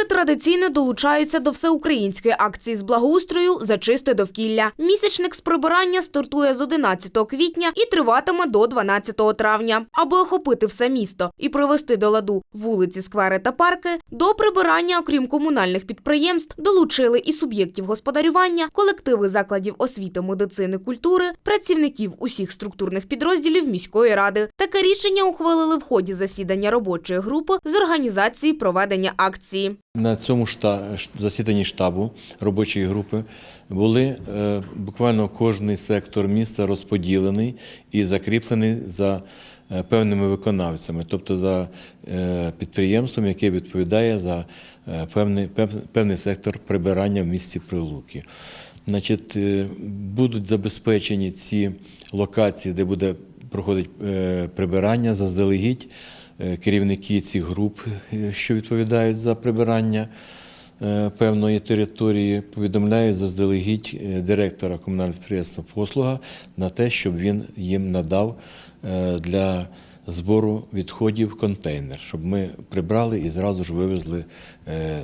Прилуки традиційно долучаються до всеукраїнської акції з благоустрою «Зачисти довкілля». Місячник з прибирання стартує з 11 квітня і триватиме до 12 травня. Аби охопити все місто і привести до ладу вулиці, сквери та парки, до прибирання, окрім комунальних підприємств, долучили і суб'єктів господарювання, колективи закладів освіти, медицини, культури, працівників усіх структурних підрозділів міської ради. Таке рішення ухвалили в ході засідання робочої групи з організації проведення акції. На цьому засіданні штабу робочої групи були е, буквально кожний сектор міста розподілений і закріплений за е, певними виконавцями, тобто за е, підприємством, яке відповідає за певний, пев- певний сектор прибирання в місті Прилуки. Значить, будуть забезпечені ці локації, де буде проходить прибирання заздалегідь керівники цих груп, е, що відповідають за прибирання е, певної території, повідомляють заздалегідь е, директора комунального підприємства послуга на те, щоб він їм надав е, для збору відходів контейнер, щоб ми прибрали і зразу ж вивезли е,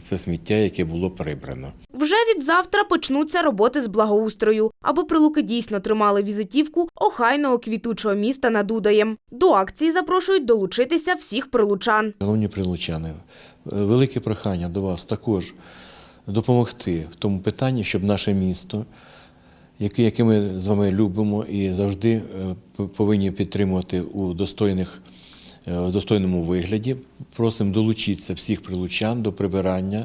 це сміття, яке було прибрано. Вже від завтра почнуться роботи з благоустрою, аби прилуки дійсно тримали візитівку охайного квітучого міста над Удаєм. До акції запрошують долучитися всіх прилучан. Шановні прилучани, е, велике прохання до вас також допомогти в тому питанні, щоб наше місто, яке, які ми з вами любимо і завжди е, повинні підтримувати у достойних. е, В достойному вигляді просимо долучитися всіх прилучан до прибирання